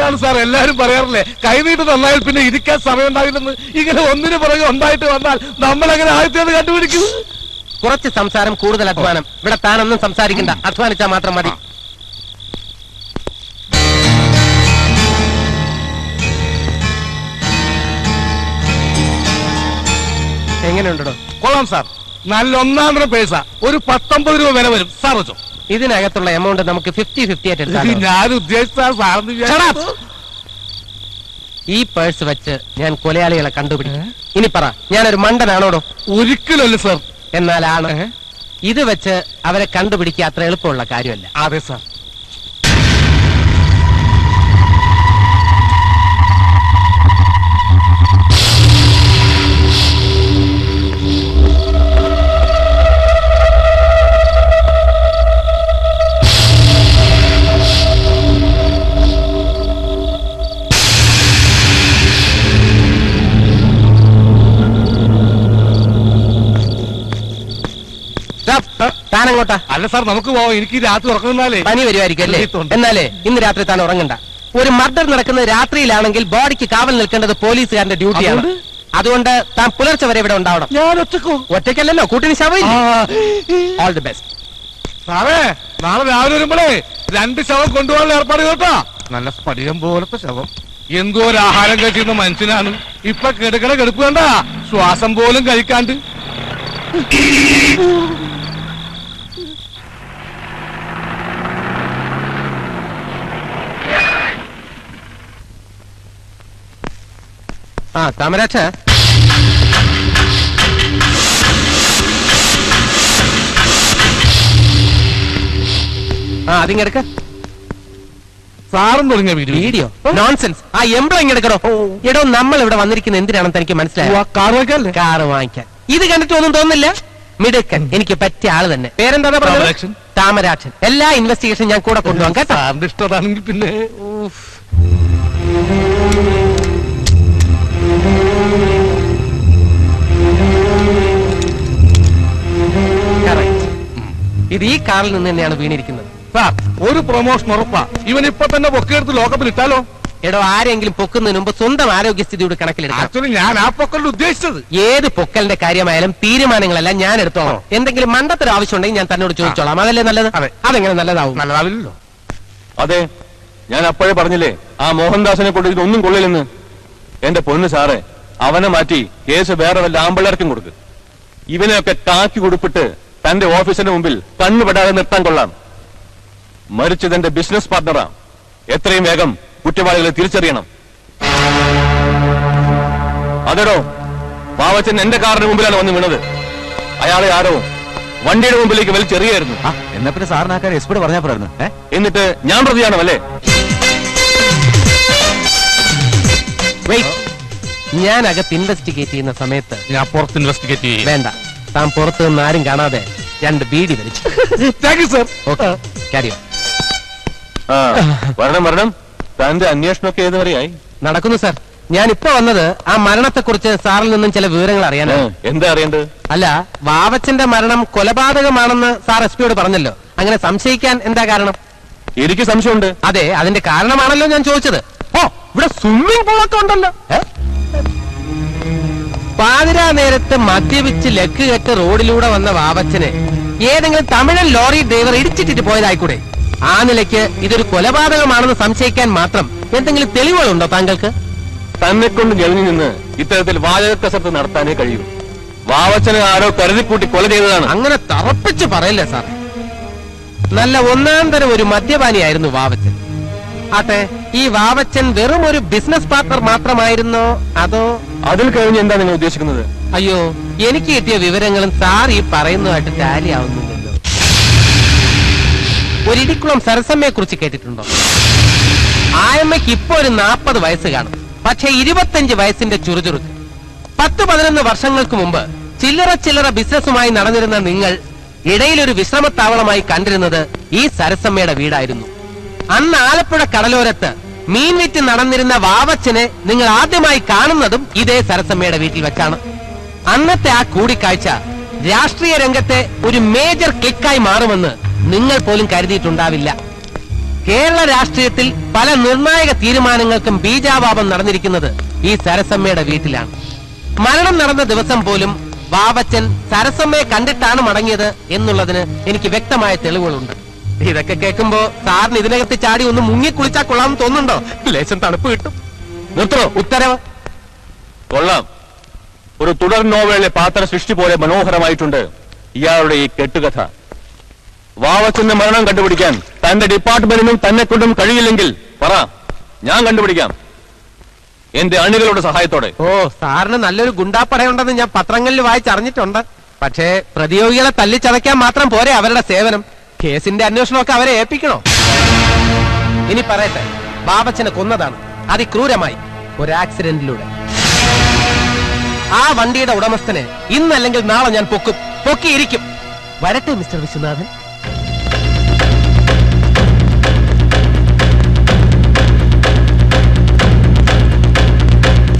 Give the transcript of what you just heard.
ഇതാണ് സാർ എല്ലാരും പറയാറില്ലേ? കൈനീട്ട് നന്നായാൽ പിന്നെ ഇരിക്കാൻ സമയം ഉണ്ടാവില്ലെന്ന് ഇങ്ങനെ ഒന്നിനു പുറകെ ഉണ്ടായിട്ട് വന്നാൽ നമ്മൾ എങ്ങനെ ആദ്യത്തേത് കണ്ടുപിടിക്കും? കുറച്ച് സംസാരം കൂടുതൽ അധ്വാനം. ഇവിടെ താനൊന്നും സംസാരിക്കണ്ട. അധ്വാനിച്ചാൽ മാത്രം മതി. എങ്ങനെയുണ്ടോ കൊള്ളാം സാർ. നല്ല ഒന്നാം തരം പേഴ്സ ഒരു പത്തൊമ്പത് രൂപ വില വരും. സാർ വെച്ചോ. ഇതിനകത്തുള്ള എമൗണ്ട് നമുക്ക് ഫിഫ്റ്റി ഫിഫ്റ്റി ആയിട്ട് എടുത്താലോ? ഞാൻ ഉദ്ദേശിച്ച സാറിന് Shut up. ഈ പേഴ്സ് വെച്ച് ഞാൻ കൊലയാളികളെ കണ്ടുപിടിക്കും ഇനി പറ ഞാനൊരു മണ്ടനാണോടോ? ഒരിക്കലല്ല സാർ. എന്നാലാണ് ഇത് വെച്ച് അവരെ കണ്ടുപിടിക്കുക അത്ര എളുപ്പമുള്ള കാര്യമല്ല. അതെ സാർ. താനങ്ങോട്ടാ. അല്ല സാർ നമുക്ക് പോവാം. എനിക്ക് രാത്രി ഉറങ്ങുന്നാലേ പനി വരുമായിരിക്കും അല്ലേ എന്നാലേ ഇന്ന് രാത്രി താൻ ഉറങ്ങണ്ട. ഒരു മർഡർ നടക്കുന്നത് രാത്രിയിലാണെങ്കിൽ ബോഡിക്ക് കാവൽ നിൽക്കേണ്ടത് പോലീസുകാരന്റെ ഡ്യൂട്ടിയാണ്. അതുകൊണ്ട്? അതുകൊണ്ട് താൻ പുലർച്ചെ വരെ ഇവിടെ ഉണ്ടാവണം. ഞാൻ ഒറ്റക്കോ? ഒറ്റക്കല്ലല്ലോ കൂട്ടിന് ശവം ഓൾ ദി ബെസ്റ്റ് സാറേ നാളെ രാവിലെ വരുമ്പോഴേ രണ്ട് ശവം കൊണ്ടുപോകാനുള്ള ഏർപ്പാട് കേട്ടോ. നല്ല സ്ഫടികം പോലത്തെ ശവം. എന്തോ ഒരു ആഹാരം കഴിച്ചിരുന്ന മനുഷ്യനാണ്. ഇപ്പൊ കെടുക്കണ കെടുപ്പ് കണ്ട ശ്വാസം പോലും കഴിക്കാണ്ട്. ആ കാമരാജ. ആ അതിങ്ങെടുക്ക സാറും തുടങ്ങിയ വീഡിയോ. നോൺസെൻസ് ആ എംപ്ലോയി ഇങ്ങെടുക്കണോ എടോ നമ്മൾ ഇവിടെ വന്നിരിക്കുന്ന എന്തിനാണെന്ന് തനിക്ക് മനസ്സിലായോ? കാർ കാറ് വാങ്ങിക്കാൻ. ഇത് കണ്ടിട്ട് ഒന്നും തോന്നില്ല മിടുക്കൻ. എനിക്ക് പറ്റിയ ആൾ തന്നെ. പേരെന്താ പറഞ്ഞത്? താമരാക്ഷൻ. എല്ലാ ഇൻവെസ്റ്റിഗേഷൻ ഞാൻ കൂടെ കൊണ്ടുപോകാം. കേട്ടോ? പിന്നെ. ഇത് ഈ കാറിൽ നിന്ന് തന്നെയാണ് വീണിരിക്കുന്നത്. സാർ ഒരു പ്രൊമോഷൻ ഉറപ്പാ. ഇവൻ ഇപ്പൊ തന്നെ പൊക്കെടുത്ത് ലോകപ്പിൽ ഇട്ടാലോ? എടോ ആരെങ്കിലും പൊക്കുന്നതിന് മുമ്പ് സ്വന്തം ആരോഗ്യസ്ഥിതിയോട് കണക്കിലെടുക്കണം ആക്ച്വലി ഞാൻ ആ പൊക്കലിൽ ഉദ്ദേശിച്ചത്. ഏത് പൊക്കലിന്റെ കാര്യമായാലും തീരുമാനങ്ങളെല്ലാം ഞാൻ എടുത്തോളാം. എന്തെങ്കിലും മണ്ടത്തൊരു ആവശ്യം ഉണ്ടെങ്കിൽ ഞാൻ തന്നോട് ചോദിച്ചോളാം. അതല്ലേ നല്ലത്? അതെ. അതെങ്ങനെ നല്ലതാവും? നല്ലതാവില്ലല്ലോ. അതെ ഞാൻ അപ്പോഴേ പറഞ്ഞില്ലേ ആ മോഹൻദാസിനെ കൊണ്ട് ഇതൊന്നും കൊള്ളില്ലെന്ന്. എന്റെ പൊന്ന് സാറേ അവനെ മാറ്റി കേസ് വേറെ വല്ല ആമ്പിള്ളേർക്കും കൊടുക്ക്. ഇവനെയൊക്കെ ടാക്കി കൊടുപ്പിട്ട് തന്റെ ഓഫീസിന്റെ മുമ്പിൽ കണ്ണുപെടാതെ നിർത്താൻ കൊള്ളാം. മരിച്ചതെന്റെ ബിസിനസ് പാർട്ണറാ. എത്രയും വേഗം കുറ്റവാളികളെ തിരിച്ചറിയണം. അതെടോ പാവച്ചൻ എന്റെ കാറിന് മുമ്പിലാണ് വന്ന് വീണത്. അയാളെ ആരോ വണ്ടിയുടെ മുമ്പിലേക്ക് വലിച്ചെറിയായിരുന്നു. എന്നാ പിന്നെ സാറിനാക്കാൻ എസ്പിയോട് പറഞ്ഞാ പോരായിരുന്നു. ഏ? എന്നിട്ട് ഞാൻ പ്രതിയാണോ അല്ലേ? വെയിറ്റ് ഞാൻ അകത്ത് ഇൻവെസ്റ്റിഗേറ്റ് ചെയ്യുന്ന സമയത്ത് ഞാൻ പുറത്ത് ഇൻവെസ്റ്റിഗേറ്റ് ചെയ്യും. വേണ്ട. താൻ പുറത്ത് നിന്ന് ആരും കാണാതെ രണ്ട് ബീഡി വലിച്ചു. താങ്ക് യു സർ ഓക്കെ കാര്യം ആ വരണം വരണം. തന്റെ അന്വേഷണമൊക്കെ ഏത് വരെയായി? നടക്കുന്നു സാർ ഞാൻ ഇപ്പൊ വന്നത് ആ മരണത്തെക്കുറിച്ച് സാറിൽ നിന്നും ചില വിവരങ്ങൾ ആ, അറിയാനാണ് എന്താ അറിയേണ്ടത്? അല്ല വാവച്ചന്റെ മരണം കൊലപാതകമാണെന്ന് സാർ എസ് പിയോട് പറഞ്ഞല്ലോ. അങ്ങനെ സംശയിക്കാൻ എന്താ കാരണം? എനിക്ക് സംശയമുണ്ട്. അതെ അതിന്റെ കാരണമാണല്ലോ ഞാൻ ചോദിച്ചത്. ഇവിടെ സ്വിമ്മിംഗ് പൂളൊക്കെ ഉണ്ടല്ലോ? പാതിരാ നേരത്ത് മദ്യപിച്ച് ലക്ക് കെട്ട് റോഡിലൂടെ വന്ന വാവച്ചനെ ഏതെങ്കിലും തമിഴൻ ലോറി ഡ്രൈവർ ഇടിച്ചിട്ടിട്ട് പോയതായിക്കൂടെ? ആ നിലയ്ക്ക് ഇതൊരു കൊലപാതകമാണെന്ന് സംശയിക്കാൻ മാത്രം എന്തെങ്കിലും തെളിവുകളുണ്ടോ താങ്കൾക്ക്? തന്നെ കൊണ്ട് ഞെളിഞ്ഞു നിന്ന് ഇത്തരത്തിൽ വാചക കസർത്ത് നടത്താനേ കഴിയൂ. വാവച്ചനെ ആരോ കരുതിക്കൂട്ടി കൊല ചെയ്തതാണ്. അങ്ങനെ തറപ്പിച്ച് പറയല്ലേ സാർ നല്ല ഒന്നാം തരം ഒരു മദ്യപാനിയായിരുന്നു വാവച്ചൻ. ആട്ടെ ഈ വാവച്ചൻ വെറും ഒരു ബിസിനസ് പാർട്ണർ മാത്രമായിരുന്നോ? അതോ? അതിൽ കഴിഞ്ഞ് എന്താ നിങ്ങൾ ഉദ്ദേശിക്കുന്നത്? അയ്യോ എനിക്ക് കിട്ടിയ വിവരങ്ങളും സാർ ഈ പറയുന്നതായിട്ട് ടാലി ആവുന്നില്ലല്ലോ ഒരിടിക്കുളം സരസമ്മയെ കുറിച്ച് കേട്ടിട്ടുണ്ടോ? ആയമ്മയ്ക്ക് ഇപ്പൊ ഒരു നാപ്പത് വയസ്സ് കാണും. പക്ഷെ ഇരുപത്തഞ്ച് വയസ്സിന്റെ ചുറുചുറുക്ക്. പത്ത് പതിനൊന്ന് വർഷങ്ങൾക്ക് മുമ്പ് ചില്ലറ ചില്ലറ ബിസിനസ്സുമായി നടന്നിരുന്ന നിങ്ങൾ ഇടയിലൊരു വിശ്രമത്താവളമായി കണ്ടിരുന്നത് ഈ സരസമ്മയുടെ വീടായിരുന്നു. അന്ന് ആലപ്പുഴ കടലോരത്ത് മീൻ വിറ്റ് നടന്നിരുന്ന വാവച്ചനെ നിങ്ങൾ ആദ്യമായി കാണുന്നതും ഇതേ സരസമ്മയുടെ വീട്ടിൽ വെച്ചാണ്. അന്നത്തെ ആ കൂടിക്കാഴ്ച രാഷ്ട്രീയ രംഗത്തെ ഒരു മേജർ ക്ലിക്കായി മാറുമെന്ന് നിങ്ങൾ പോലും കരുതിയിട്ടുണ്ടാവില്ല. കേരള രാഷ്ട്രീയത്തിൽ പല നിർണായക തീരുമാനങ്ങൾക്കും ബീജാപാപം നടന്നിരിക്കുന്നത് ഈ സരസമ്മയുടെ വീട്ടിലാണ്. മരണം നടന്ന ദിവസം പോലും വാവച്ചൻ സരസമ്മയെ കണ്ടിട്ടാണ് മടങ്ങിയത് എന്നുള്ളതിന് എനിക്ക് വ്യക്തമായ തെളിവുകളുണ്ട്. ഇതൊക്കെ കേൾക്കുമ്പോ സാറിന് ഇതിനകത്ത് ചാടി ഒന്ന് മുങ്ങി കുളിച്ചാൽ കൊള്ളാം തോന്നുന്നുണ്ടോ? ലേശം തണുപ്പ് കിട്ടും. നിർത്തണോ? ഉത്തരവ്? കൊള്ളാം. ഒരു തുടർ നോവലിലെ പാത്ര സൃഷ്ടി പോലെ മനോഹരമായിട്ടുണ്ട് ഇയാളുടെ ഈ കെട്ടുകഥ. വാവച്ചന്റെ മരണം കണ്ടുപിടിക്കാൻ തന്റെ ഡിപ്പാർട്ട്മെന്റിനും തന്നെ കൊണ്ടും കഴിയില്ലെങ്കിൽ പറ ഞാൻ കണ്ടുപിടിക്കാം. എന്റെ അണികളുടെ സഹായത്തോടെ. ഓ സാറിന് നല്ലൊരു ഗുണ്ടാപ്പടയുണ്ടെന്ന് ഞാൻ പത്രങ്ങളിൽ വായിച്ചറിഞ്ഞിട്ടുണ്ട്. പക്ഷേ പ്രതിയോഗികളെ തല്ലിച്ചതയ്ക്കാൻ മാത്രം പോരെ അവരുടെ സേവനം. കേസിന്റെ അന്വേഷണമൊക്കെ അവരെ ഏൽപ്പിക്കണോ? ഇനി പറയട്ടെ ബാബച്ചനെ കൊന്നതാണ്. അതിക്രൂരമായി ഒരു ആക്സിഡന്റിലൂടെ. ആ വണ്ടിയുടെ ഉടമസ്ഥനെ ഇന്നല്ലെങ്കിൽ നാളെ ഞാൻ പൊക്കും. പൊക്കിയിരിക്കും. വരട്ടെ മിസ്റ്റർ വിശ്വനാഥൻ.